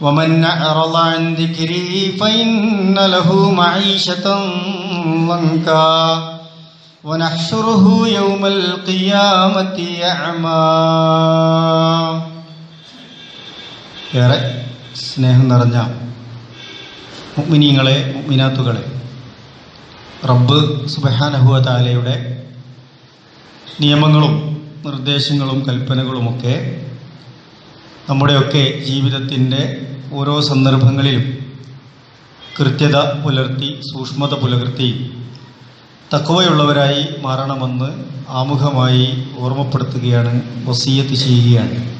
ومن أعرض عن ذكري فإن له معيشة ضنكا ونحشره يوم القيامة أعمى ഏറെ സ്നേഹം നിറഞ്ഞ മുഗ്മിനീങ്ങളെ മുഗ്മിനാത്തുകളെ റബ്ബ് സുബഹാനഹുവ താലയുടെ നിയമങ്ങളും നിർദ്ദേശങ്ങളും കൽപ്പനകളുമൊക്കെ നമ്മുടെയൊക്കെ ജീവിതത്തിൻ്റെ ഓരോ സന്ദർഭങ്ങളിലും കൃത്യത പുലർത്തി സൂക്ഷ്മത പുലർത്തി തക്കവയുള്ളവരായി മാറണമെന്ന് ആമുഖമായി ഓർമ്മപ്പെടുത്തുകയാണ് വസീയത്ത് ചെയ്യുകയാണ്.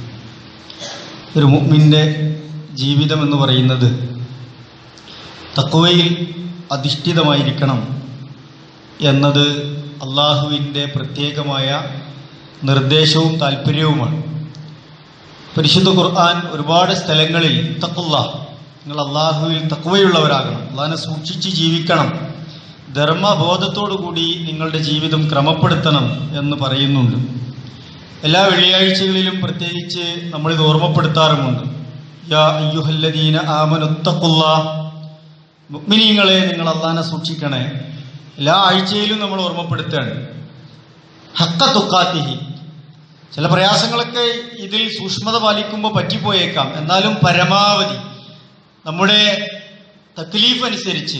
ഒരു മുഗ്മിന്റെ ജീവിതം എന്ന് പറയുന്നത് തക്കവയിൽ അധിഷ്ഠിതമായിരിക്കണം എന്നത് അള്ളാഹുവിന്റെ പ്രത്യേകമായ നിർദ്ദേശവും താല്പര്യവുമാണ് പരിശുദ്ധ ഖുർആൻ ഒരുപാട് സ്ഥലങ്ങളിൽ തക്കുള്ള നിങ്ങൾ അള്ളാഹുവിൽ തക്കുവയുള്ളവരാകണം അള്ളാഹിനെ സൂക്ഷിച്ച് ജീവിക്കണം. ധർമ്മബോധത്തോടുകൂടി നിങ്ങളുടെ ജീവിതം ക്രമപ്പെടുത്തണം എന്ന് പറയുന്നുണ്ട്. എല്ലാ വെള്ളിയാഴ്ചകളിലും പ്രത്യേകിച്ച് നമ്മളിത് ഓർമ്മപ്പെടുത്താറുമുണ്ട്. യാ അയ്യുഹല്ലദീന ആമനുത്തക്കുള്ള മുഗ്മിനീങ്ങളെ നിങ്ങൾ അള്ളാഹിനെ സൂക്ഷിക്കണേ. എല്ലാ ആഴ്ചയിലും നമ്മൾ ഓർമ്മപ്പെടുത്തുകയാണ്. ഹക്ക തുക്കാത്തിഹി ചില പ്രയാസങ്ങളൊക്കെ ഇതിൽ സൂക്ഷ്മത പാലിക്കുമ്പോൾ പറ്റിപ്പോയേക്കാം. എന്നാലും പരമാവധി നമ്മുടെ തക്ലീഫ് അനുസരിച്ച്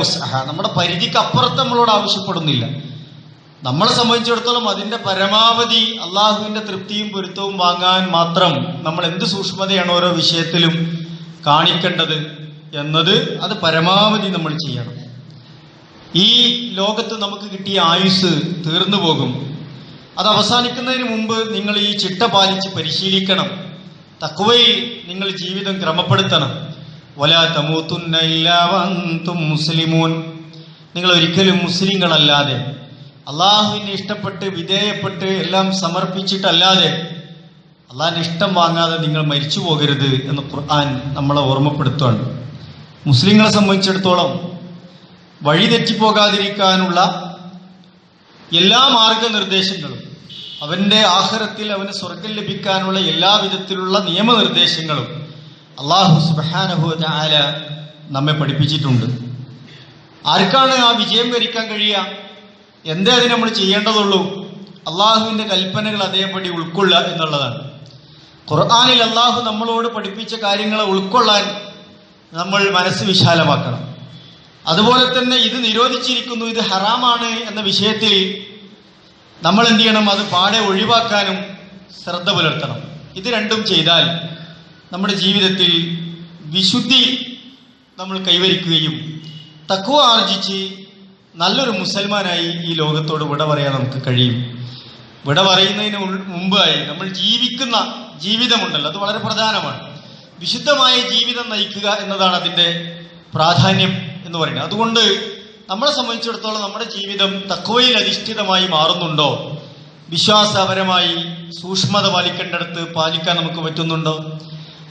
ഉസ്ഹ നമ്മുടെ പരിധിക്ക് അപ്പുറത്ത് നമ്മളോട് ആവശ്യപ്പെടുന്നില്ല. നമ്മളെ സംബന്ധിച്ചിടത്തോളം അതിന്റെ പരമാവധി അള്ളാഹുവിന്റെ തൃപ്തിയും പൊരുത്തവും വാങ്ങാൻ മാത്രം നമ്മൾ എന്ത് സൂക്ഷ്മതയാണ് ഓരോ വിഷയത്തിലും കാണിക്കേണ്ടത് എന്നത് അത് പരമാവധി നമ്മൾ ചെയ്യണം. ഈ ലോകത്ത് നമുക്ക് കിട്ടിയ ആയുസ് തീർന്നു പോകും. അത് അവസാനിക്കുന്നതിന് മുമ്പ് നിങ്ങൾ ഈ ചിട്ട പാലിച്ച് പരിശീലിക്കണം. തക്കുവയിൽ നിങ്ങൾ ജീവിതം ക്രമപ്പെടുത്തണം. വല തമൂത്തുന്ന മുസ്ലിമോൻ. നിങ്ങൾ ഒരിക്കലും മുസ്ലിങ്ങളല്ലാതെ അള്ളാഹുവിനെ ഇഷ്ടപ്പെട്ട് വിധേയപ്പെട്ട് എല്ലാം സമർപ്പിച്ചിട്ടല്ലാതെ അള്ളാഹിന് ഇഷ്ടം വാങ്ങാതെ നിങ്ങൾ മരിച്ചു പോകരുത് എന്ന് ഖുർആൻ നമ്മളെ ഓർമ്മപ്പെടുത്തുകയാണ്. മുസ്ലിങ്ങളെ സംബന്ധിച്ചിടത്തോളം വഴിതെറ്റിപ്പോകാതിരിക്കാനുള്ള എല്ലാ മാർഗനിർദ്ദേശങ്ങളും അവന്റെ ആഹാരത്തിൽ അവന് സ്വർഗം ലഭിക്കാനുള്ള എല്ലാ വിധത്തിലുള്ള നിയമനിർദ്ദേശങ്ങളും അള്ളാഹു സുബാനഹുല നമ്മെ പഠിപ്പിച്ചിട്ടുണ്ട്. ആർക്കാണ് ആ വിജയം വരിക്കാൻ കഴിയുക? എന്തേ അതിന് നമ്മൾ ചെയ്യേണ്ടതുള്ളൂ? അള്ളാഹുവിന്റെ കൽപ്പനകൾ അതേപടി ഉൾക്കൊള്ളുക എന്നുള്ളതാണ്. ഖുർആാനിൽ അള്ളാഹു നമ്മളോട് പഠിപ്പിച്ച കാര്യങ്ങളെ ഉൾക്കൊള്ളാൻ നമ്മൾ മനസ്സ് വിശാലമാക്കണം. അതുപോലെ തന്നെ ഇത് നിരോധിച്ചിരിക്കുന്നു ഇത് ഹറാമാണ് എന്ന വിഷയത്തിൽ നമ്മൾ എന്ത് ചെയ്യണം? അത് പാടെ ഒഴിവാക്കാനും ശ്രദ്ധ പുലർത്തണം. ഇത് രണ്ടും ചെയ്താൽ നമ്മുടെ ജീവിതത്തിൽ വിശുദ്ധി നമ്മൾ കൈവരിക്കുകയും തക്കുവ ആർജിച്ച് നല്ലൊരു മുസൽമാനായി ഈ ലോകത്തോട് വിട പറയാൻ നമുക്ക് കഴിയും. വിട പറയുന്നതിന് മുമ്പായി നമ്മൾ ജീവിക്കുന്ന ജീവിതമുണ്ടല്ലോ. അത് വളരെ പ്രധാനമാണ്. വിശുദ്ധമായ ജീവിതം നയിക്കുക എന്നതാണ് അതിന്റെ പ്രാധാന്യം. എന്ന് പറയുന്നത്. അതുകൊണ്ട് നമ്മളെ സംബന്ധിച്ചിടത്തോളം നമ്മുടെ ജീവിതം തക്കവയിൽ അധിഷ്ഠിതമായി മാറുന്നുണ്ടോ? വിശ്വാസപരമായി സൂക്ഷ്മത പാലിക്കേണ്ടടുത്ത് പാലിക്കാൻ നമുക്ക് പറ്റുന്നുണ്ടോ?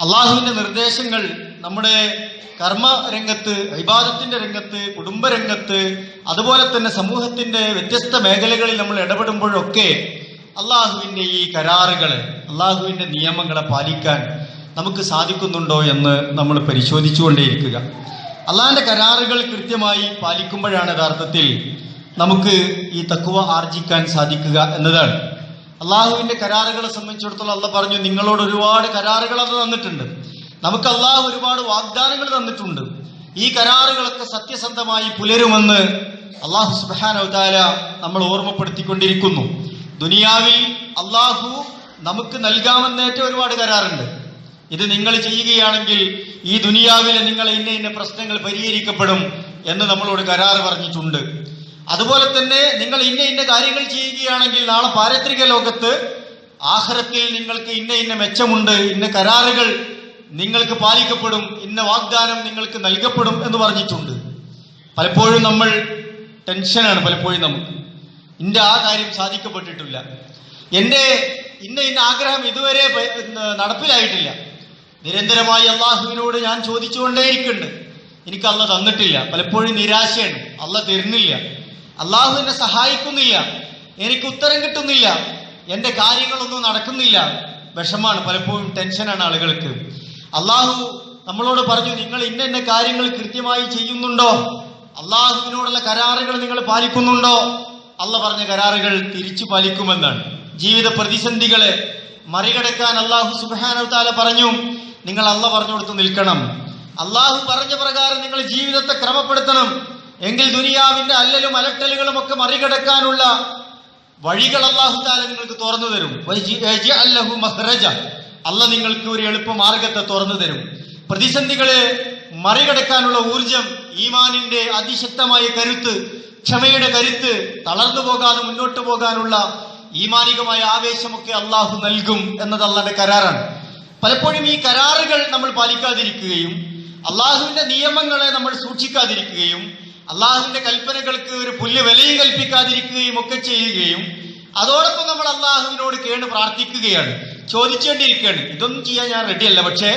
അള്ളാഹുവിന്റെ നിർദ്ദേശങ്ങൾ നമ്മുടെ കർമ്മ രംഗത്ത് വിവാദത്തിന്റെ രംഗത്ത് കുടുംബരംഗത്ത് അതുപോലെ തന്നെ സമൂഹത്തിന്റെ വ്യത്യസ്ത മേഖലകളിൽ നമ്മൾ ഇടപെടുമ്പോഴൊക്കെ അള്ളാഹുവിന്റെ ഈ കരാറുകൾ അള്ളാഹുവിന്റെ നിയമങ്ങളെ പാലിക്കാൻ നമുക്ക് സാധിക്കുന്നുണ്ടോ എന്ന് നമ്മൾ പരിശോധിച്ചുകൊണ്ടേയിരിക്കുക. അള്ളാഹിന്റെ കരാറുകൾ കൃത്യമായി പാലിക്കുമ്പോഴാണ് യഥാർത്ഥത്തിൽ നമുക്ക് ഈ തക്കുവ ആർജിക്കാൻ സാധിക്കുക എന്നതാണ്. അള്ളാഹുവിന്റെ കരാറുകളെ സംബന്ധിച്ചിടത്തോളം അള്ള പറഞ്ഞു നിങ്ങളോട് ഒരുപാട് കരാറുകൾ അത് തന്നിട്ടുണ്ട്. നമുക്ക് അള്ളാഹു ഒരുപാട് വാഗ്ദാനങ്ങൾ തന്നിട്ടുണ്ട്. ഈ കരാറുകളൊക്കെ സത്യസന്ധമായി പുലരുമെന്ന് അള്ളാഹു സുബാനവതാര നമ്മൾ ഓർമ്മപ്പെടുത്തിക്കൊണ്ടിരിക്കുന്നു. ദുനിയാവിൽ അള്ളാഹു നമുക്ക് നൽകാമെന്നേറ്റ ഒരുപാട് കരാറുണ്ട്. ഇത് നിങ്ങൾ ചെയ്യുകയാണെങ്കിൽ ഈ ദുനിയാവിലെ നിങ്ങളെ ഇന്ന ഇന്ന പ്രശ്നങ്ങൾ പരിഹരിക്കപ്പെടും എന്ന് നമ്മളോട് കരാർ പറഞ്ഞിട്ടുണ്ട്. അതുപോലെ തന്നെ നിങ്ങൾ ഇന്ന ഇന്ന കാര്യങ്ങൾ ചെയ്യുകയാണെങ്കിൽ നാളെ പാരത്രിക ലോകത്ത് ആഹ്റത്തിൽ നിങ്ങൾക്ക് ഇന്ന ഇന്ന മെച്ചമുണ്ട് ഇന്ന കരാറുകൾ നിങ്ങൾക്ക് പാലിക്കപ്പെടും ഇന്ന വാഗ്ദാനം നിങ്ങൾക്ക് നൽകപ്പെടും എന്ന് പറഞ്ഞിട്ടുണ്ട്. പലപ്പോഴും നമ്മൾ ടെൻഷനാണ് പലപ്പോഴും നമുക്ക് ഇന്റെ ആ കാര്യം സാധിക്കപ്പെട്ടിട്ടില്ല. എന്റെ ഇന്ന ഇന്ന ആഗ്രഹം ഇതുവരെ നടപ്പിലായിട്ടില്ല. നിരന്തരമായി അള്ളാഹുവിനോട് ഞാൻ ചോദിച്ചുകൊണ്ടേയിരിക്കുന്നുണ്ട്. എനിക്ക് അല്ല തന്നിട്ടില്ല. പലപ്പോഴും നിരാശയാണ്. അല്ല തരുന്നില്ല. അള്ളാഹു എന്നെ സഹായിക്കുന്നില്ല. എനിക്ക് ഉത്തരം കിട്ടുന്നില്ല. എന്റെ കാര്യങ്ങളൊന്നും നടക്കുന്നില്ല. വിഷമാണ്. പലപ്പോഴും ടെൻഷനാണ് ആളുകൾക്ക്. അള്ളാഹു നമ്മളോട് പറഞ്ഞു നിങ്ങൾ ഇന്ന ഇന്ന കാര്യങ്ങൾ കൃത്യമായി ചെയ്യുന്നുണ്ടോ? അള്ളാഹുവിനോടുള്ള കരാറുകൾ നിങ്ങൾ പാലിക്കുന്നുണ്ടോ? അല്ല പറഞ്ഞ കരാറുകൾ തിരിച്ചു പാലിക്കുമെന്നാണ്. ജീവിത പ്രതിസന്ധികളെ മറികടക്കാൻ അള്ളാഹു സുബാന പറഞ്ഞു. നിങ്ങൾ അല്ല പറഞ്ഞു കൊടുത്ത് നിൽക്കണം. അള്ളാഹു പറഞ്ഞ പ്രകാരം നിങ്ങൾ ജീവിതത്തെ ക്രമപ്പെടുത്തണം. എങ്കിൽ ദുനിയാവിന്റെ അല്ലലും അലട്ടലുകളും ഒക്കെ മറികടക്കാനുള്ള വഴികൾ അള്ളാഹു താല നിങ്ങൾക്ക് തുറന്നു തരും. അല്ലഹു അല്ല നിങ്ങൾക്ക് ഒരു എളുപ്പ മാർഗത്തെ തുറന്നു തരും. പ്രതിസന്ധികളെ മറികടക്കാനുള്ള ഊർജം ഈമാനിന്റെ അതിശക്തമായ കരുത്ത് ക്ഷമയുടെ കരുത്ത് തളർന്നു പോകാതെ മുന്നോട്ട് പോകാനുള്ള ഈമാനികമായ ആവേശമൊക്കെ അള്ളാഹു നൽകും എന്നത് അള്ളാന്റെ കരാറാണ്. പലപ്പോഴും ഈ കരാറുകൾ നമ്മൾ പാലിക്കാതിരിക്കുകയും അള്ളാഹുവിന്റെ നിയമങ്ങളെ നമ്മൾ സൂക്ഷിക്കാതിരിക്കുകയും അള്ളാഹുവിന്റെ കൽപ്പനകൾക്ക് ഒരു പുല്ല് വിലയും കൽപ്പിക്കാതിരിക്കുകയും ഒക്കെ ചെയ്യുകയും അതോടൊപ്പം നമ്മൾ അള്ളാഹുവിനോട് കേണ് പ്രാർത്ഥിക്കുകയാണ് ചോദിച്ചേണ്ടിയിരിക്കുകയാണ് ഇതൊന്നും ചെയ്യാൻ ഞാൻ റെഡിയല്ല പക്ഷേ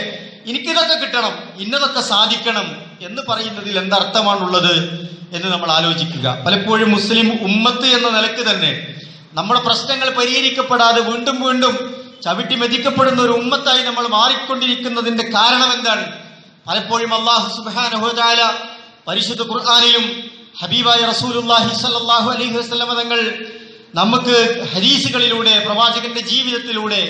എനിക്കിതൊക്കെ കിട്ടണം ഇന്നതൊക്കെ സാധിക്കണം എന്ന് പറയുന്നതിൽ എന്തർത്ഥമാണുള്ളത് എന്ന് നമ്മൾ ആലോചിക്കുക. പലപ്പോഴും മുസ്ലിം ഉമ്മത്ത് എന്ന നിലയ്ക്ക് തന്നെ നമ്മുടെ പ്രശ്നങ്ങൾ പരിഹരിക്കപ്പെടാതെ വീണ്ടും വീണ്ടും ചവിട്ടി മെതിക്കപ്പെടുന്ന ഒരു ഉമ്മത്തായി നമ്മൾ മാറിക്കൊണ്ടിരിക്കുന്നതിന്റെ കാരണം എന്താണ്? പലപ്പോഴും അള്ളാഹു സുബാനഹോജാല പരിശുദ്ധ ഖുർആാനിലും ഹബീബായ റസൂലുല്ലാഹി സല്ലാഹു അലൈഹി വസ്ലമ തങ്ങൾ നമുക്ക് ഹരീസുകളിലൂടെ പ്രവാചകന്റെ ജീവിതത്തിലൂടെ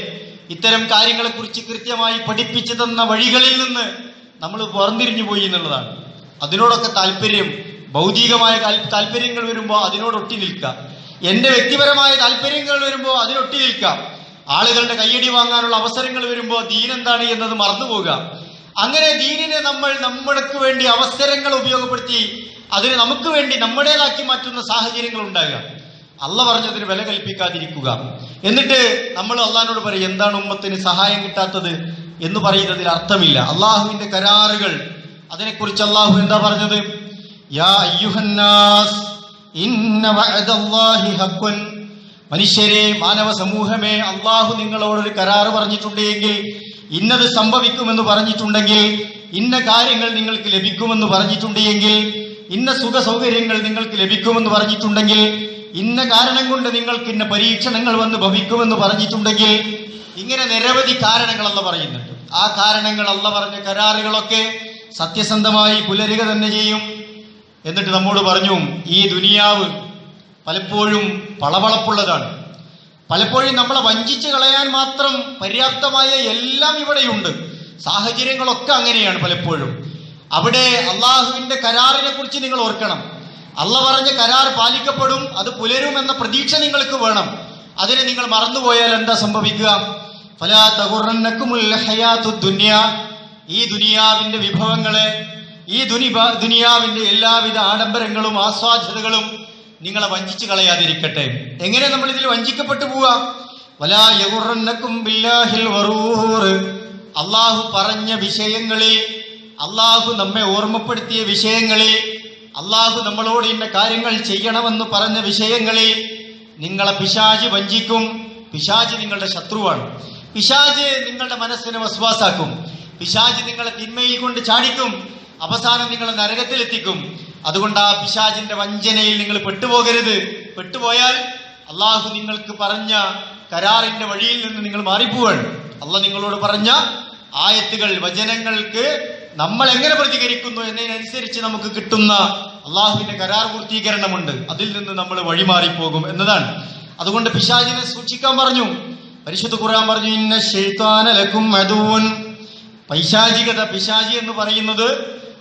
ഇത്തരം കാര്യങ്ങളെക്കുറിച്ച് കൃത്യമായി പഠിപ്പിച്ചു തന്ന വഴികളിൽ നിന്ന് നമ്മൾ പുറന്തിരിഞ്ഞു പോയി എന്നുള്ളതാണ്. അതിനോടൊക്കെ താല്പര്യം ഭൗതികമായ താല്പര്യങ്ങൾ വരുമ്പോൾ അതിനോടൊട്ടി നിൽക്കാം എന്റെ വ്യക്തിപരമായ താല്പര്യങ്ങൾ വരുമ്പോൾ അതിനൊട്ടി നിൽക്കാം ആളുകളുടെ കയ്യടി വാങ്ങാനുള്ള അവസരങ്ങൾ വരുമ്പോൾ ദീൻ എന്താണ് എന്നത് മറന്നുപോകുക അങ്ങനെ ദീനിനെ നമ്മൾ നമ്മൾക്ക് വേണ്ടി അവസരങ്ങൾ ഉപയോഗപ്പെടുത്തി അതിനെ നമുക്ക് വേണ്ടി നമ്മുടേതാക്കി മാറ്റുന്ന സാഹചര്യങ്ങൾ ഉണ്ടാകുക. അല്ല പറഞ്ഞതിന് വില കൽപ്പിക്കാതിരിക്കുക. എന്നിട്ട് നമ്മൾ അള്ളഹാനോട് പറയും എന്താണ് ഉമ്മത്തിന് സഹായം കിട്ടാത്തത്? എന്ന് പറയുന്നതിൽ അർത്ഥമില്ല. അള്ളാഹുവിന്റെ കരാറുകൾ. അതിനെക്കുറിച്ച് അള്ളാഹു എന്താ പറഞ്ഞത്? യാ ഇന്ന മനുഷ്യരെ മാനവ സമൂഹമേ അള്ളാഹു നിങ്ങളോടൊരു കരാറ് പറഞ്ഞിട്ടുണ്ടെങ്കിൽ ഇന്നത് സംഭവിക്കുമെന്ന് പറഞ്ഞിട്ടുണ്ടെങ്കിൽ ഇന്ന കാര്യങ്ങൾ നിങ്ങൾക്ക് ലഭിക്കുമെന്ന് പറഞ്ഞിട്ടുണ്ടെങ്കിൽ ഇന്ന സുഖ സൗകര്യങ്ങൾ നിങ്ങൾക്ക് ലഭിക്കുമെന്ന് പറഞ്ഞിട്ടുണ്ടെങ്കിൽ ഇന്ന കാരണം കൊണ്ട് നിങ്ങൾക്ക് ഇന്ന പരീക്ഷണങ്ങൾ വന്ന് ഭവിക്കുമെന്ന് പറഞ്ഞിട്ടുണ്ടെങ്കിൽ ഇങ്ങനെ നിരവധി കാരണങ്ങൾ അല്ല പറയുന്നുണ്ട്. ആ കാരണങ്ങൾ അല്ല പറഞ്ഞ കരാറുകളൊക്കെ സത്യസന്ധമായി പുലരുക തന്നെ ചെയ്യും. എന്നിട്ട് നമ്മോട് പറഞ്ഞു ഈ ദുനിയാവ് പലപ്പോഴും പളവളപ്പുള്ളതാണ് പലപ്പോഴും നമ്മളെ വഞ്ചിച്ച് കളയാൻ മാത്രം പര്യാപ്തമായ എല്ലാം ഇവിടെയുണ്ട്. സാഹചര്യങ്ങളൊക്കെ അങ്ങനെയാണ് പലപ്പോഴും. അവിടെ അള്ളാഹുവിന്റെ കരാറിനെ കുറിച്ച് നിങ്ങൾ ഓർക്കണം. അള്ള പറഞ്ഞ കരാർ പാലിക്കപ്പെടും അത് പുലരും എന്ന പ്രതീക്ഷ നിങ്ങൾക്ക് വേണം. അതിനെ നിങ്ങൾ മറന്നുപോയാൽ എന്താ സംഭവിക്കുക? ഫലാ ദുനിയ. ഈ ദുനിയാവിന്റെ വിഭവങ്ങളെ ഈ ദുനി ദുനിയാവിന്റെ എല്ലാവിധ ആഡംബരങ്ങളും ആസ്വാദ്യതകളും നിങ്ങളെ വഞ്ചിച്ചു കളയാതിരിക്കട്ടെ. എങ്ങനെ നമ്മൾ ഇതിൽ വഞ്ചിക്കപ്പെട്ടു വറൂർ അള്ളാഹു പറഞ്ഞ വിഷയങ്ങളിൽ അള്ളാഹു നമ്മെ ഓർമ്മപ്പെടുത്തിയ വിഷയങ്ങളിൽ അള്ളാഹു നമ്മളോട് ഇന്ന കാര്യങ്ങൾ ചെയ്യണമെന്ന് പറഞ്ഞ വിഷയങ്ങളിൽ നിങ്ങളെ പിശാജ് വഞ്ചിക്കും. പിശാജ് നിങ്ങളുടെ ശത്രുവാണ്. പിശാജ് നിങ്ങളുടെ മനസ്സിനെ വസ്വാസാക്കും. പിശാജ് നിങ്ങളെ തിന്മയിൽ കൊണ്ട് ചാടിക്കും. അവസാനം നിങ്ങൾ നരകത്തിലെത്തിക്കും. അതുകൊണ്ട് ആ പിശാചിന്റെ വഞ്ചനയിൽ നിങ്ങൾ പെട്ടുപോകരുത്. പെട്ടുപോയാൽ അള്ളാഹു നിങ്ങൾക്ക് പറഞ്ഞ കരാറിന്റെ വഴിയിൽ നിന്ന് നിങ്ങൾ മാറിപ്പോവാണ്. അള്ള നിങ്ങളോട് പറഞ്ഞ ആയത്തുകൾ വചനങ്ങൾക്ക് നമ്മൾ എങ്ങനെ പ്രതികരിക്കുന്നു എന്നതിനനുസരിച്ച് നമുക്ക് കിട്ടുന്ന അള്ളാഹുവിന്റെ കരാർ പൂർത്തീകരണമുണ്ട്. അതിൽ നിന്ന് നമ്മൾ വഴിമാറിപ്പോകും എന്നതാണ്. അതുകൊണ്ട് പിശാചിനെ സൂക്ഷിക്കാൻ പറഞ്ഞു. പരിശുദ്ധ ഖുർആൻ പറഞ്ഞു ഇന്ന ശൈത്താനലക്കും മധുവൻ പൈശാചികത പിശാചി എന്ന് പറയുന്നത്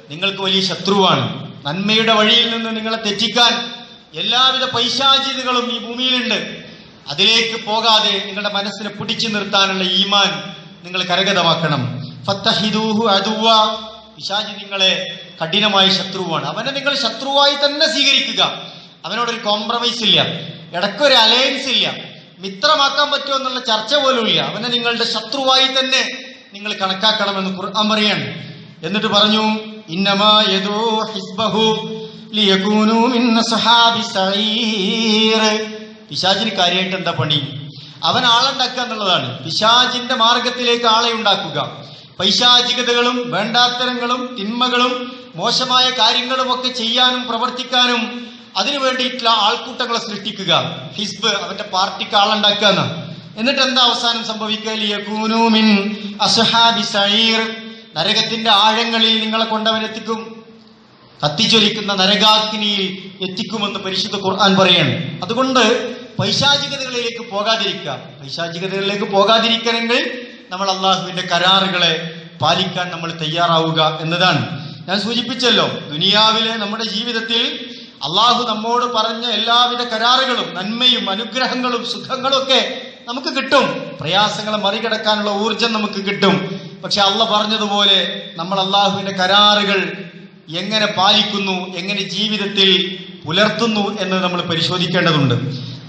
നിങ്ങൾക്ക് വലിയ ശത്രുവാണ്. നന്മയുടെ വഴിയിൽ നിന്ന് നിങ്ങളെ തെറ്റിക്കാൻ എല്ലാവിധ പൈശാചിതകളും ഈ ഭൂമിയിലുണ്ട്. അതിലേക്ക് പോകാതെ നിങ്ങളുടെ മനസ്സിനെ പിടിച്ചു നിർത്താനുള്ള ഈമാൻ നിങ്ങൾ കരഗതമാക്കണം. പിശാചി നിങ്ങളെ കഠിനമായ ശത്രുവാണ്. അവനെ നിങ്ങൾ ശത്രുവായി തന്നെ സ്വീകരിക്കുക. അവനോടൊരു കോംപ്രമൈസ് ഇല്ല. ഇടയ്ക്കൊരു അലയൻസ് ഇല്ല. മിത്രമാക്കാൻ പറ്റുമോ എന്നുള്ള ചർച്ച പോലും ഇല്ല. അവനെ നിങ്ങളുടെ ശത്രുവായി തന്നെ നിങ്ങൾ കണക്കാക്കണമെന്ന് ഖുർആൻ പറയാണ്. എന്നിട്ട് പറഞ്ഞു സഈർ പിശാചിന് കാര്യമായിട്ട് എന്താ പണി? അവൻ ആളുണ്ടാക്കുക എന്നുള്ളതാണ്. പിശാചിന്റെ മാർഗത്തിലേക്ക് ആളെ ഉണ്ടാക്കുക. പൈശാചികതകളും വേണ്ടാത്തരങ്ങളും തിന്മകളും മോശമായ കാര്യങ്ങളും ഒക്കെ ചെയ്യാനും പ്രവർത്തിക്കാനും അതിനു വേണ്ടിയിട്ടുള്ള ആൾക്കൂട്ടങ്ങളെ സൃഷ്ടിക്കുക. ഹിസ്ബ് അവന്റെ പാർട്ടിക്ക് ആളുണ്ടാക്കുക എന്നിട്ട് എന്താ അവസാനം സംഭവിക്കുക? നരകത്തിന്റെ ആഴങ്ങളിൽ നിങ്ങളെ കൊണ്ടവനെത്തിക്കും കത്തിച്ചൊലിക്കുന്ന നരകാഗ്നിയിൽ എത്തിക്കുമെന്ന് പരിശുദ്ധ ഖുർആൻ പറയാണ്. അതുകൊണ്ട് പൈശാചികതകളിലേക്ക് പോകാതിരിക്കുക. പൈശാചികതകളിലേക്ക് പോകാതിരിക്കണമെങ്കിൽ നമ്മൾ അള്ളാഹുവിന്റെ കരാറുകളെ പാലിക്കാൻ നമ്മൾ തയ്യാറാവുക എന്നതാണ്. ഞാൻ സൂചിപ്പിച്ചല്ലോ ദുനിയാവിലെ നമ്മുടെ ജീവിതത്തിൽ അള്ളാഹു നമ്മോട് പറഞ്ഞ എല്ലാവിധ കരാറുകളും നന്മയും അനുഗ്രഹങ്ങളും സുഖങ്ങളും ഒക്കെ നമുക്ക് കിട്ടും. പ്രയാസങ്ങളെ മറികടക്കാനുള്ള ഊർജം നമുക്ക് കിട്ടും. പക്ഷെ അള്ള പറഞ്ഞതുപോലെ നമ്മൾ അള്ളാഹുവിന്റെ കരാറുകൾ എങ്ങനെ പാലിക്കുന്നു എങ്ങനെ ജീവിതത്തിൽ പുലർത്തുന്നു എന്ന് നമ്മൾ പരിശോധിക്കേണ്ടതുണ്ട്.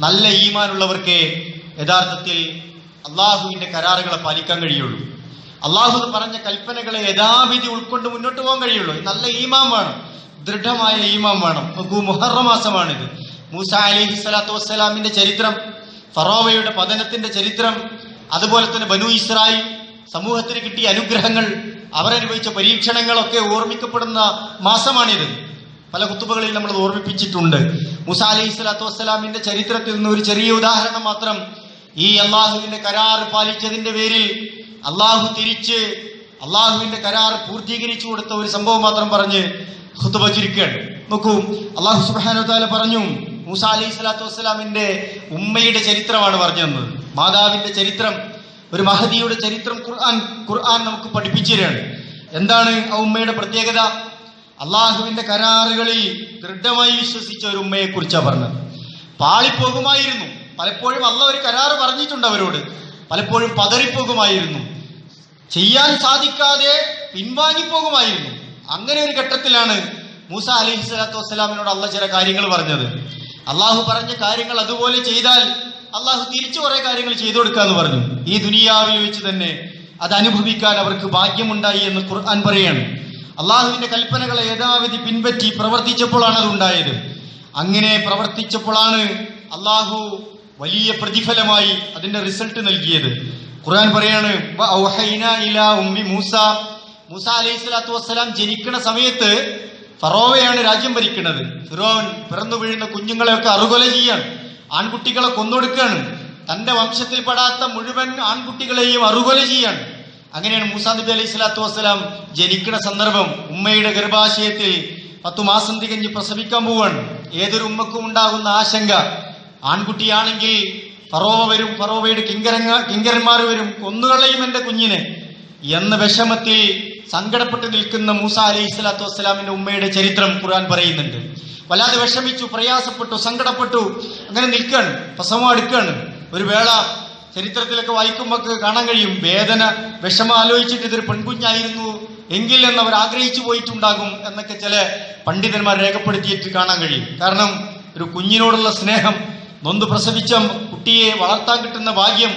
നല്ല ഈമാനുള്ളവർക്ക് യഥാർത്ഥത്തിൽ അള്ളാഹുവിന്റെ കരാറുകളെ പാലിക്കാൻ കഴിയുള്ളൂ. അള്ളാഹു പറഞ്ഞ കൽപ്പനകളെ യഥാവിധി ഉൾക്കൊണ്ട് മുന്നോട്ട് പോകാൻ കഴിയുള്ളൂ. നല്ല ഈമാം വേണം. ദൃഢമായ ഈമാം വേണം. നോക്കൂ മുഹറ മാസമാണിത്. മൂസ അലിഹി സ്വലാത്തു വസ്സലാമിന്റെ ചരിത്രം ഫറോവയുടെ പതനത്തിന്റെ ചരിത്രം അതുപോലെ തന്നെ ബനു ഇസ്രായേൽ സമൂഹത്തിന് കിട്ടിയ അനുഗ്രഹങ്ങൾ അവരനുഭവിച്ച പരീക്ഷണങ്ങളൊക്കെ ഓർമ്മിക്കപ്പെടുന്ന മാസമാണിത്. പല കുത്തുബകളിൽ നമ്മൾ ഓർമ്മിപ്പിച്ചിട്ടുണ്ട്. മുസ അലൈഹി സ്വലാത്തു വസ്സലാമിന്റെ ചരിത്രത്തിൽ നിന്ന് ഒരു ചെറിയ ഉദാഹരണം മാത്രം. ഈ അള്ളാഹുവിന്റെ കരാർ പാലിച്ചതിന്റെ പേരിൽ അള്ളാഹു തിരിച്ച് അള്ളാഹുവിന്റെ കരാർ പൂർത്തീകരിച്ചു കൊടുത്ത ഒരു സംഭവം മാത്രം പറഞ്ഞ് ഹുത്തുബ ചുരുക്കുകയാണ്. നോക്കൂ അള്ളാഹു സുബാന പറഞ്ഞു മൂസ അലൈഹി സ്വലാത്തു വസ്സലാമിന്റെ ഉമ്മയുടെ ചരിത്രമാണ് പറഞ്ഞു തന്നത്. മാതാവിന്റെ ചരിത്രം ഒരു മഹദിയുടെ ചരിത്രം ഖുർആൻ ഖുർആൻ നമുക്ക് പഠിപ്പിച്ചു എന്താണ് ആ ഉമ്മയുടെ പ്രത്യേകത? അള്ളാഹുവിന്റെ കരാറുകളിൽ ദൃഢമായി വിശ്വസിച്ച ഒരു ഉമ്മയെ കുറിച്ചാണ് പറഞ്ഞത്. പാളിപ്പോകുമായിരുന്നു. പലപ്പോഴും അള്ള ഒരു കരാറ് പറഞ്ഞിട്ടുണ്ട് അവരോട്. പലപ്പോഴും പതറിപ്പോകുമായിരുന്നു. ചെയ്യാൻ സാധിക്കാതെ പിൻവാങ്ങിപ്പോകുമായിരുന്നു. അങ്ങനെ ഒരു ഘട്ടത്തിലാണ് മൂസ അലഹി സ്വലാത്തു വസ്സലാമിനോട് അള്ള ചില കാര്യങ്ങൾ പറഞ്ഞത്. അള്ളാഹു പറഞ്ഞ കാര്യങ്ങൾ അതുപോലെ ചെയ്താൽ അള്ളാഹു തിരിച്ചു കുറെ കാര്യങ്ങൾ ചെയ്തു കൊടുക്കാന്ന് പറഞ്ഞു. ഈ ദുനിയാവിൽ വെച്ച് തന്നെ അത് അനുഭവിക്കാൻ അവർക്ക് ഭാഗ്യമുണ്ടായി എന്ന് ഖുർആൻ പറയാണ്. അള്ളാഹുവിന്റെ കൽപ്പനകളെ യഥാവിധി പിൻപറ്റി പ്രവർത്തിച്ചപ്പോഴാണ് അത് ഉണ്ടായത് അങ്ങനെ പ്രവർത്തിച്ചപ്പോഴാണ് അള്ളാഹു വലിയ പ്രതിഫലമായി അതിന്റെ റിസൾട്ട് നൽകിയത്. ഖുർആൻ പറയാണ് "വ ഔഹൈനാ ഇലാ ഉമ്മി മൂസ. മൂസ വസ്സലാം ജനിക്കുന്ന സമയത്ത് ഫറോവയാണ് രാജ്യം ഭരിക്കുന്നത്. ഫിറോൻ പിറന്നു വീഴുന്ന കുഞ്ഞുങ്ങളെയൊക്കെ അറുകൊല ചെയ്യാണ്. ആൺകുട്ടികളെ കൊന്നൊടുക്കുകയാണ് തന്റെ വംശത്തിൽപ്പെടാത്ത മുഴുവൻ ആൺകുട്ടികളെയും അറുകൊല ചെയ്യാണ്. അങ്ങനെയാണ് മൂസാ നബി അലൈഹി സ്വലാത്തു വസ്സലാം ജനിക്കുന്ന സന്ദർഭം ഉമ്മയുടെ ഗർഭാശയത്തിൽ പത്തു മാസം തികഞ്ഞ് പ്രസവിക്കാൻ പോവാണ്. ഏതൊരു ഉമ്മക്കും ഉണ്ടാകുന്ന ആശങ്ക. ആൺകുട്ടിയാണെങ്കിൽ ഫറോവ വരും ഫറോവയുടെ കിങ്കരങ്ങ കിങ്കരന്മാർ വരും കൊന്നുകളയും എന്റെ കുഞ്ഞിനെ. എന്ന വിഷമത്തിൽ സങ്കടപ്പെട്ട് നിൽക്കുന്ന മൂസ അലൈഹി സ്വലാത്തു വസ്സലാമിന്റെ ഉമ്മയുടെ ചരിത്രം ഖുർആൻ പറയുന്നുണ്ട്. വല്ലാതെ വിഷമിച്ചു പ്രയാസപ്പെട്ടു സങ്കടപ്പെട്ടു. അങ്ങനെ നിൽക്കാണ് പ്രസവം അടുക്കാണ് ഒരു വേള ചരിത്രത്തിലൊക്കെ വായിക്കുമ്പോൾ കാണാൻ കഴിയും. വേദന വിഷമം ആലോചിച്ചിട്ട് ഇതൊരു പെൺകുഞ്ഞായിരുന്നു എങ്കിൽ എന്ന് അവർ ആഗ്രഹിച്ചു പോയിട്ടുണ്ടാകും എന്നൊക്കെ ചില പണ്ഡിതന്മാർ രേഖപ്പെടുത്തിയിട്ട് കാണാൻ കഴിയും. കാരണം ഒരു കുഞ്ഞിനോടുള്ള സ്നേഹം നൊന്ത് പ്രസവിച്ച കുട്ടിയെ വളർത്താൻ കിട്ടുന്ന ഭാഗ്യം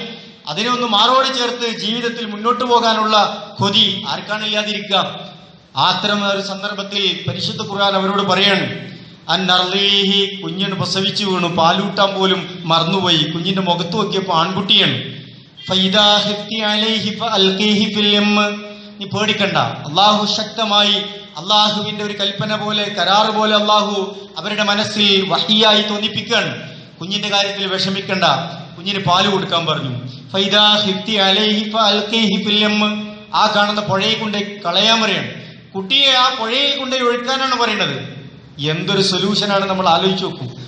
അതിനെ ഒന്ന് മാറോട് ചേർത്ത് ജീവിതത്തിൽ മുന്നോട്ട് പോകാനുള്ള കൊതി ആർക്കാണ് ഇല്ലാതിരിക്കുക? അത്തരം ഒരു സന്ദർഭത്തിൽ പരിശുദ്ധ ഖുർആൻ അവരോട് പറയാണ് അന്നർലീഹി കുഞ്ഞിന് പ്രസവിച്ചു വീണു പാലൂട്ടാൻ പോലും മറന്നുപോയി. കുഞ്ഞിന്റെ മുഖത്ത് നോക്കിയപ്പോ ആൺകുട്ടിയാണ്. നീ പേടിക്കണ്ട. അള്ളാഹു ശക്തമായി അള്ളാഹുവിന്റെ ഒരു കൽപ്പന പോലെ കരാറ് പോലെ അള്ളാഹു അവരുടെ മനസ്സിൽ വഹിയായി തോന്നിപ്പിക്കുകയാണ്. കുഞ്ഞിന്റെ കാര്യത്തിൽ വിഷമിക്കണ്ട. കുഞ്ഞിന് പാൽ കൊടുക്കാൻ പറഞ്ഞു. ആ കാണുന്ന പുഴയെ കൊണ്ട് കളയാൻ പറയാണ്. കുട്ടിയെ ആ പുഴയിൽ കൊണ്ട് ഒഴുക്കാനാണ് പറയുന്നത്. എന്തൊരു സൊല്യൂഷനാണ് നമ്മൾ ആലോചിച്ച് നോക്കും.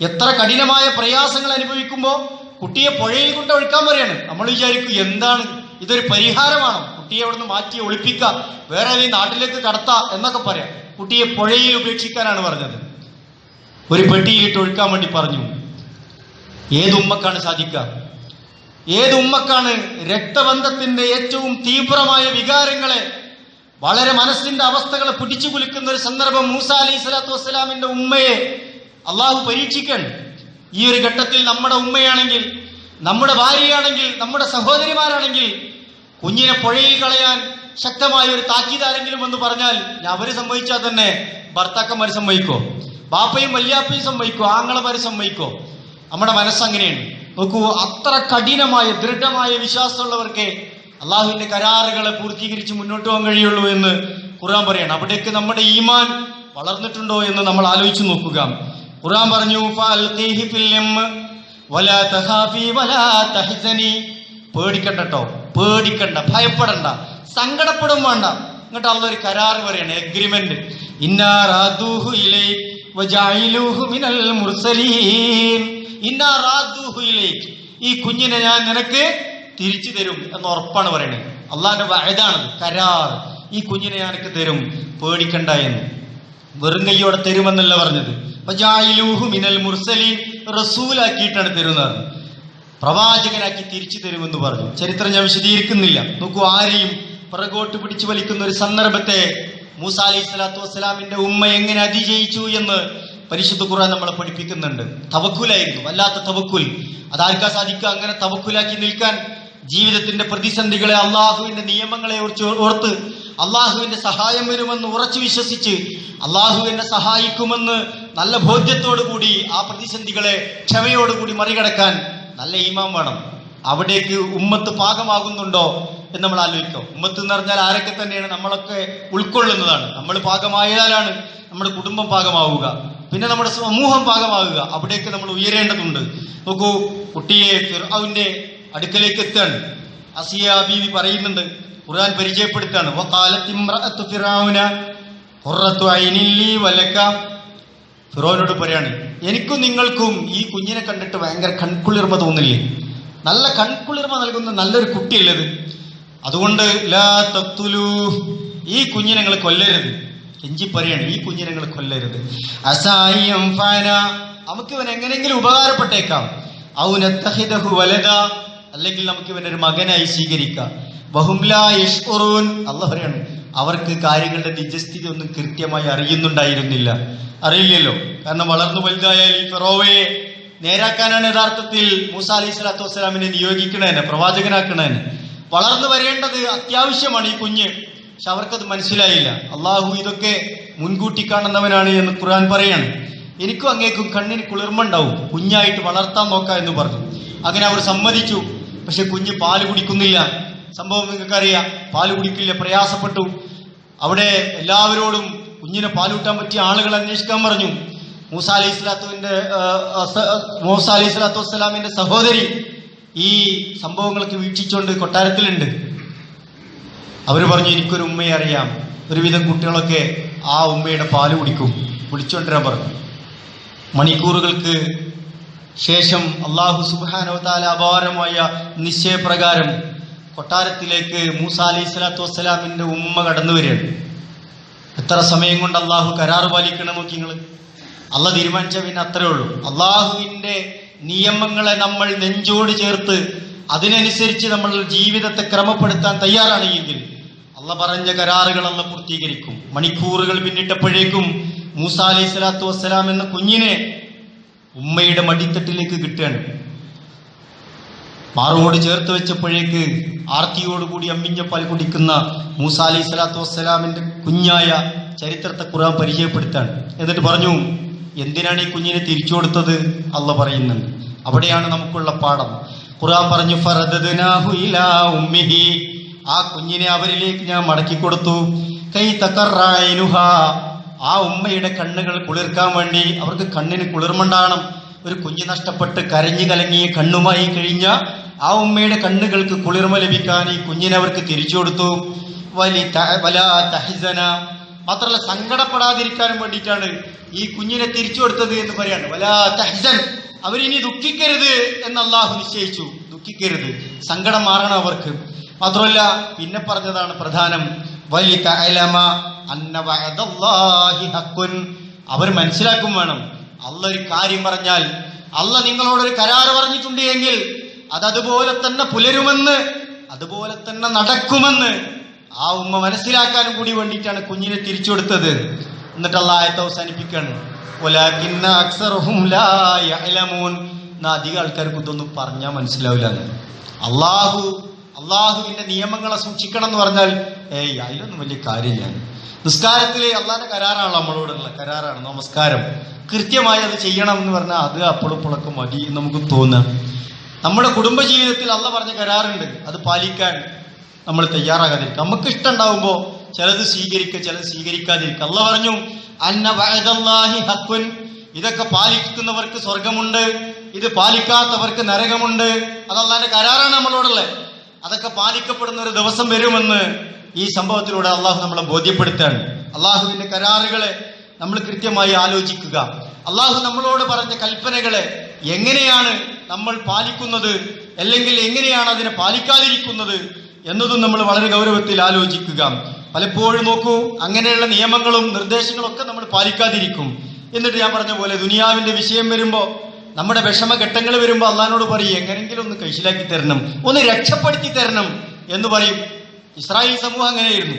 എത്ര കഠിനമായ പ്രയാസങ്ങൾ അനുഭവിക്കുമ്പോൾ കുട്ടിയെ പുഴയിൽ കൊണ്ട് ഒഴിക്കാൻ പറയാണ്. നമ്മൾ വിചാരിക്കും എന്താണ്? ഇതൊരു പരിഹാരമാണോ? കുട്ടിയെ അവിടുന്ന് മാറ്റി ഒളിപ്പിക്കുക വേറെ ഏതെങ്കിലും നാട്ടിലേക്ക് കടത്താം എന്നൊക്കെ പറയാം. കുട്ടിയെ പുഴയിൽ ഉപേക്ഷിക്കാനാണ് പറഞ്ഞത്. ഒരു പെട്ടിയിലിട്ട് ഒഴുക്കാൻ വേണ്ടി പറഞ്ഞു. ഏത് ഉമ്മക്കാണ് സാധിക്കുക? ഏത് ഉമ്മക്കാണ് രക്തബന്ധത്തിന്റെ ഏറ്റവും തീവ്രമായ വികാരങ്ങളെ വളരെ മനസ്സിന്റെ അവസ്ഥകളെ പിടിച്ചു കുലിക്കുന്ന ഒരു സന്ദർഭം മൂസ അലി സ്വലാത്തു വസ്സലാമിന്റെ ഉമ്മയെ അള്ളാഹു പരീക്ഷിക്കാൻ ഈ ഒരു ഘട്ടത്തിൽ നമ്മുടെ ഉമ്മയാണെങ്കിൽ നമ്മുടെ ഭാര്യയാണെങ്കിൽ നമ്മുടെ സഹോദരിമാരാണെങ്കിൽ കുഞ്ഞിനെ പുഴയിൽ കളയാൻ ശക്തമായ ഒരു താക്കീതാരെങ്കിലും എന്ന് പറഞ്ഞാൽ അവർ സമ്മതിച്ചാൽ തന്നെ ഭർത്താക്കന്മാർ സമ്മതിക്കോ? ബാപ്പയും വല്യാപ്പയും സമ്മതിക്കോ? ആങ്ങളമാര് സമ്മതിക്കോ? നമ്മുടെ മനസ്സങ്ങനെയാണ് നോക്കൂ അത്ര കഠിനമായ ദൃഢമായ വിശ്വാസമുള്ളവർക്ക് അള്ളാഹുവിന്റെ കരാറുകളെ പൂർത്തീകരിച്ച് മുന്നോട്ട് പോകാൻ കഴിയുള്ളൂ എന്ന് ഖുർആൻ പറയാണ്. അവിടേക്ക് നമ്മുടെ ഈമാൻ വളർന്നിട്ടുണ്ടോ എന്ന് നമ്മൾ ആലോചിച്ചു നോക്കുക. ഖുർആൻ പറഞ്ഞു പേടിക്കണ്ടോ ഫിൽ വലാ തഖാഫി വലാ തഹ്സനി." പേടിക്കണ്ട ഭയപ്പെടണ്ട സങ്കടപ്പെടും വേണ്ട. എന്നിട്ട് അള്ള ഒരു കരാറ് പറയാണ് എഗ്രിമെന്റ് ഈ കുഞ്ഞിനെ ഞാൻ നിനക്ക് തിരിച്ചു തരും എന്ന് ഉറപ്പാണ് പറയുന്നത്. അള്ളാഹിന്റെ വയതാണത് കരാർ. ഈ കുഞ്ഞിനെ ഞാൻ തരും പേടിക്കണ്ട എന്ന്. വെറും കൈയോടെ തരുമെന്നല്ല പറഞ്ഞത്. മിനൽ മുർസലീൻ റസൂലാക്കിയിട്ടാണ് തരുന്നത്. പ്രവാചകനാക്കി തിരിച്ചു തരുമെന്ന് പറഞ്ഞു. ചരിത്രം ഞാൻ വിശദീകരിക്കുന്നില്ല. നോക്കൂ ആരെയും പിറകോട്ട് പിടിച്ചു വലിക്കുന്ന ഒരു സന്ദർഭത്തെ മൂസ അലൈഹി സ്വലാത്തു വസ്സലാമിന്റെ ഉമ്മ എങ്ങനെ അതിജയിച്ചു എന്ന് പരിശുദ്ധ ഖുർആൻ നമ്മളെ പഠിപ്പിക്കുന്നുണ്ട്. തവക്കുലായിരുന്നു. വല്ലാത്ത തവക്കുൽ. അതാർക്കാ സാധിക്കുക? അങ്ങനെ തവക്കുലാക്കി നിൽക്കാൻ ജീവിതത്തിന്റെ പ്രതിസന്ധികളെ അള്ളാഹുവിന്റെ നിയമങ്ങളെ ഓർത്ത് അള്ളാഹുവിന്റെ സഹായം വരുമെന്ന് ഉറച്ചു വിശ്വസിച്ച് അള്ളാഹു എന്നെ സഹായിക്കുമെന്ന് നല്ല ബോധ്യത്തോടു കൂടി ആ പ്രതിസന്ധികളെ ക്ഷമയോടുകൂടി മറികടക്കാൻ നല്ല ഈമാം വേണം. അവിടേക്ക് ഉമ്മത്ത് പാകമാകുന്നുണ്ടോ എന്ന് നമ്മൾ ആലോചിക്കാം. ഉമ്മത്ത് എന്ന് പറഞ്ഞാൽ ആരൊക്കെ തന്നെയാണ് നമ്മളൊക്കെ ഉൾക്കൊള്ളുന്നതാണ്. നമ്മൾ പാകമായാലാണ് നമ്മുടെ കുടുംബം പാകമാവുക. പിന്നെ നമ്മുടെ സമൂഹം പാകമാവുക. അവിടേക്ക് നമ്മൾ ഉയരേണ്ടതുണ്ട്. നോക്കൂ കുട്ടിയെ ഫിർഔന്റെ അടുക്കലേക്ക് എത്തുകയാണ് അസിയ ബീവി പറയുന്നുണ്ട് ഖുർആൻ പരിചയപ്പെടുത്താണ് ഫിറോനോട് പറയാണ് എനിക്കും നിങ്ങൾക്കും ഈ കുഞ്ഞിനെ കണ്ടിട്ട് ഭയങ്കര കൺകുളിർമ തോന്നില്ലേ? നല്ല കൺകുളിർമ നൽകുന്ന നല്ലൊരു കുട്ടിയല്ലത്. അതുകൊണ്ട് ലാ തക്തുലൂ ഈ കുഞ്ഞിനെ കൊല്ലരുത്. എഞ്ചി പറയാണ് ഈ കുഞ്ഞിനെ കൊല്ലരുത്. അസായിയം ഫാന നമുക്ക് ഇവൻ എങ്ങനെയെങ്കിലും ഉപകാരപ്പെട്ടേക്കാം. ഔനത്തഹിദഹു വലത അല്ലെങ്കിൽ നമുക്ക് ഇവനൊരു മകനായി സ്വീകരിക്കാം. ബഹുംലാ യഷ്ഉറൂൻ അല്ല പറയാണ് അവർക്ക് കാര്യങ്ങളുടെ നിജസ്ഥിതി ഒന്നും കൃത്യമായി അറിയുന്നുണ്ടായിരുന്നില്ല. അറിയില്ലല്ലോ. കാരണം വളർന്നു വലുതായാൽ ഈ ഫെറോവയെ നേരാക്കാനാണ് യഥാർത്ഥത്തിൽ മൂസ അലി സ്വലാത്തു വസ്സലാമിനെ നിയോഗിക്കണേനെ പ്രവാചകനാക്കണേനെ. വളർന്നു വരേണ്ടത് അത്യാവശ്യമാണ് ഈ കുഞ്ഞ്. പക്ഷെ അവർക്കത് മനസ്സിലായില്ല. അള്ളാഹു ഇതൊക്കെ മുൻകൂട്ടി കാണുന്നവനാണ് എന്ന് ഖുർആൻ പറയാണ്. എനിക്കും അങ്ങേക്കും കണ്ണിന് കുളിർമുണ്ടാവും കുഞ്ഞായിട്ട് വളർത്താൻ നോക്കാം എന്ന് പറഞ്ഞു. അങ്ങനെ അവർ സമ്മതിച്ചു. പക്ഷെ കുഞ്ഞ് പാൽ കുടിക്കുന്നില്ല. സംഭവം നിങ്ങൾക്കറിയാം. പാൽ കുടിക്കില്ല പ്രയാസപ്പെട്ടു. അവിടെ എല്ലാവരോടും കുഞ്ഞിനെ പാലൂട്ടാൻ പറ്റിയ ആളുകൾ അന്വേഷിക്കാൻ പറഞ്ഞു. മൂസ അലൈഹി മൂസ അലൈഹി സ്വലാത്തു വസ്സലാമിന്റെ സഹോദരി ഈ സംഭവങ്ങളൊക്കെ വീക്ഷിച്ചുകൊണ്ട് കൊട്ടാരത്തിലുണ്ട്. അവർ പറഞ്ഞു എനിക്കൊരു ഉമ്മയെ അറിയാം. ഒരുവിധം കുട്ടികളൊക്കെ ആ ഉമ്മയുടെ പാൽ കുടിക്കും. വിളിച്ചുകൊണ്ടിരാൻ പറഞ്ഞു. മണിക്കൂറുകൾക്ക് ശേഷം അള്ളാഹു സുബാനോതാല അപാരമായ നിശ്ചയപ്രകാരം കൊട്ടാരത്തിലേക്ക് മൂസ അലൈഹി സ്വലാത്തു വസ്സലാമിന്റെ ഉമ്മ കടന്നു വരികയാണ്. എത്ര സമയം കൊണ്ട് അള്ളാഹു കരാറ് പാലിക്കണം നോക്കി നിങ്ങൾ അല്ല തീരുമാനിച്ച പിന്നെ അത്രേ ഉള്ളൂ. അള്ളാഹുവിന്റെ നിയമങ്ങളെ നമ്മൾ നെഞ്ചോട് ചേർത്ത് അതിനനുസരിച്ച് നമ്മൾ ജീവിതത്തെ ക്രമപ്പെടുത്താൻ തയ്യാറാണെങ്കിൽ അള്ള പറഞ്ഞ കരാറുകൾ അള്ള പൂർത്തീകരിക്കും. മണിക്കൂറുകൾ പിന്നിട്ടപ്പോഴേക്കും മൂസ അലൈഹി സ്വലാത്തു വസ്സലാം എന്ന കുഞ്ഞിനെ ഉമ്മയുടെ മടിത്തട്ടിലേക്ക് കിട്ടുകയാണ്. മാറോട് ചേർത്ത് വെച്ചപ്പോഴേക്ക് ആർത്തിയോടുകൂടി കൂടി അമ്മിഞ്ഞപ്പാൽ കുടിക്കുന്ന മൂസ അലൈഹി സ്വലാത്തു വസ്സലാമിന്റെ കുഞ്ഞായ ചരിത്രത്തെ ഖുർആൻ പരിചയപ്പെടുത്താണ് എന്നിട്ട് പറഞ്ഞു എന്തിനാണ് ഈ കുഞ്ഞിനെ തിരിച്ചു കൊടുത്തത്? അല്ല പറയുന്നുണ്ട്. അവിടെയാണ് നമുക്കുള്ള പാഠം. ഖുർആൻ പറഞ്ഞു ആ കുഞ്ഞിനെ അവരിലേക്ക് ഞാൻ മടക്കി കൊടുത്തു. കൈ തക്കറൈനുഹ ആ ഉമ്മയുടെ കണ്ണുകൾ കുളിർക്കാൻ വേണ്ടി അവർക്ക് കണ്ണിന് കുളിർമുണ്ടാകണം ഒരു കുഞ്ഞ് നഷ്ടപ്പെട്ട് കരഞ്ഞു കലങ്ങി കണ്ണുമായി കഴിഞ്ഞ ആ ഉമ്മയുടെ കണ്ണുകൾക്ക് കുളിർമ ലഭിക്കാൻ ഈ കുഞ്ഞിനെ അവർക്ക് തിരിച്ചു കൊടുത്തു. വലി തഹ്സന. മാത്രമല്ല സങ്കടപ്പെടാതിരിക്കാനും വേണ്ടിയിട്ടാണ് ഈ കുഞ്ഞിനെ തിരിച്ചു കൊടുത്തത് എന്ന് പറയാണ്. വലാ തഹിസൻ. അവരിനി ദുഃഖിക്കരുത് എന്ന് അള്ളാഹു നിശ്ചയിച്ചു. ദുഃഖിക്കരുത്. സങ്കടം മാറണം അവർക്ക്. മാത്രമല്ല പിന്നെ പറഞ്ഞതാണ് പ്രധാനം. വലി തഅലമ അവർ മനസ്സിലാക്കും വേണം അല്ല ഒരു കാര്യം പറഞ്ഞാൽ അല്ല നിങ്ങളോടൊരു കരാറ് പറഞ്ഞിട്ടുണ്ട് എങ്കിൽ അത് അതുപോലെ തന്നെ പുലരുമെന്ന് അതുപോലെ തന്നെ നടക്കുമെന്ന് ആ ഉമ്മ മനസ്സിലാക്കാനും കൂടി വേണ്ടിയിട്ടാണ് കുഞ്ഞിനെ തിരിച്ചു കൊടുത്തത് എന്നിട്ട് അള്ളാഹത്തെ അവസാനിപ്പിക്കാണ് "വലാകിന്ന അക്സറുഹും ലാ യഅലമൂൻ." അധികം ആൾക്കാർക്ക് ഇതൊന്നും പറഞ്ഞാൽ മനസ്സിലാവില്ല. അള്ളാഹു അള്ളാഹുവിന്റെ നിയമങ്ങളെ സൂക്ഷിക്കണം എന്ന് പറഞ്ഞാൽ ഏയ് അതിലൊന്നും വലിയ കാര്യമില്ല. നിസ്കാരത്തിലെ അള്ളാഹിന്റെ കരാറാണല്ലോ നമ്മളോടുള്ള കരാറാണ് നമസ്കാരം. കൃത്യമായി അത് ചെയ്യണം എന്ന് പറഞ്ഞാൽ അത് അപ്പോൾ ഇപ്പോഴൊക്കെ മതി എന്ന് നമുക്ക് തോന്നുക നമ്മുടെ കുടുംബജീവിതത്തിൽ അള്ള പറഞ്ഞ കരാറുണ്ട് അത് പാലിക്കാൻ നമ്മൾ തയ്യാറാകാതിരിക്കുക. നമുക്ക് ഇഷ്ടം ഉണ്ടാവുമ്പോൾ ചിലത് സ്വീകരിക്കുക ചിലത് സ്വീകരിക്കാതിരിക്കുക. അള്ള പറഞ്ഞു അന്ന ഹഖ്വൻ ഇതൊക്കെ പാലിക്കുന്നവർക്ക് സ്വർഗമുണ്ട് ഇത് പാലിക്കാത്തവർക്ക് നരകമുണ്ട്. അതല്ലാന്റെ കരാറാണ് നമ്മളോടുള്ളത്. അതൊക്കെ പാലിക്കപ്പെടുന്ന ഒരു ദിവസം വരുമെന്ന് ഈ സംഭവത്തിലൂടെ അള്ളാഹു നമ്മളെ ബോധ്യപ്പെടുത്താണ് അള്ളാഹുവിന്റെ കരാറുകളെ നമ്മൾ കൃത്യമായി ആലോചിക്കുക. അള്ളാഹു നമ്മളോട് പറഞ്ഞ കൽപ്പനകളെ എങ്ങനെയാണ് നമ്മൾ പാലിക്കുന്നത് അല്ലെങ്കിൽ എങ്ങനെയാണ് അതിനെ പാലിക്കാതിരിക്കുന്നത് എന്നതും നമ്മൾ വളരെ ഗൗരവത്തിൽ ആലോചിക്കുക. പലപ്പോഴും നോക്കൂ അങ്ങനെയുള്ള നിയമങ്ങളും നിർദ്ദേശങ്ങളും ഒക്കെ നമ്മൾ പാലിക്കാതിരിക്കും. എന്നിട്ട് ഞാൻ പറഞ്ഞ പോലെ ദുനിയാവിന്റെ വിഷയം വരുമ്പോൾ നമ്മുടെ വിഷമഘട്ടങ്ങൾ വരുമ്പോൾ അള്ളഹാനോട് പറയും എങ്ങനെങ്കിലും ഒന്ന് കൈശിലാക്കി തരണം ഒന്ന് രക്ഷപ്പെടുത്തി തരണം എന്ന് പറയും. ഇസ്രായേൽ സമൂഹം അങ്ങനെയായിരുന്നു.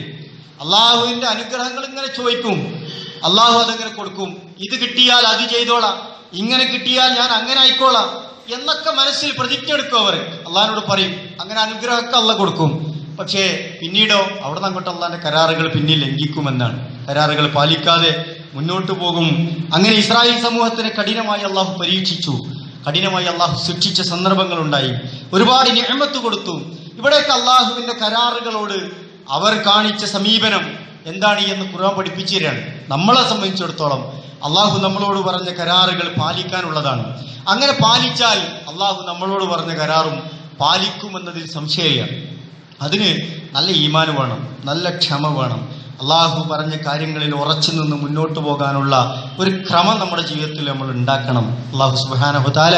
അള്ളാഹുവിന്റെ അനുഗ്രഹങ്ങൾ ഇങ്ങനെ ചോദിക്കും. അള്ളാഹു അതങ്ങനെ കൊടുക്കും. ഇത് കിട്ടിയാൽ അത് ചെയ്തോളാം. ഇങ്ങനെ കിട്ടിയാൽ ഞാൻ അങ്ങനെ ആയിക്കോളാം. എന്നൊക്കെ മനസ്സിൽ പ്രതിജ്ഞ എടുക്കും അവർ. അള്ളഹാനോട് പറയും അങ്ങനെ അനുഗ്രഹമൊക്കെ അള്ള കൊടുക്കും. പക്ഷേ പിന്നീടോ അവിടെ നിന്ന് അങ്ങോട്ട് അള്ളാന്റെ കരാറുകൾ പിന്നിൽ ലംഘിക്കുമെന്നാണ്. കരാറുകൾ പാലിക്കാതെ മുന്നോട്ട് പോകും. അങ്ങനെ ഇസ്രായേൽ സമൂഹത്തിന് കഠിനമായി അള്ളാഹു പരീക്ഷിച്ചു. കഠിനമായി അള്ളാഹു ശിക്ഷിച്ച സന്ദർഭങ്ങളുണ്ടായി. ഒരുപാട് നിയമത്ത് കൊടുത്തു. ഇവിടെയൊക്കെ അള്ളാഹുവിന്റെ കരാറുകളോട് അവർ കാണിച്ച സമീപനം എന്താണ് എന്ന് ഖുർആൻ പഠിപ്പിച്ചു തരാണ് നമ്മളെ സംബന്ധിച്ചിടത്തോളം അള്ളാഹു നമ്മളോട് പറഞ്ഞ കരാറുകൾ പാലിക്കാനുള്ളതാണ്. അങ്ങനെ പാലിച്ചാൽ അള്ളാഹു നമ്മളോട് പറഞ്ഞ കരാറും പാലിക്കുമെന്നതിൽ സംശയമില്ല. അതിന് നല്ല ഈമാന് വേണം നല്ല ക്ഷമ വേണം. അള്ളാഹു പറഞ്ഞ കാര്യങ്ങളിൽ ഉറച്ചു നിന്ന് മുന്നോട്ട് പോകാനുള്ള ഒരു ക്രമം നമ്മുടെ ജീവിതത്തിൽ നമ്മൾ ഉണ്ടാക്കണം. അള്ളാഹു സുബാനഹുതാല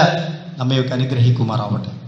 നമ്മയൊക്കെ അനുഗ്രഹിക്കുമാറാവട്ടെ.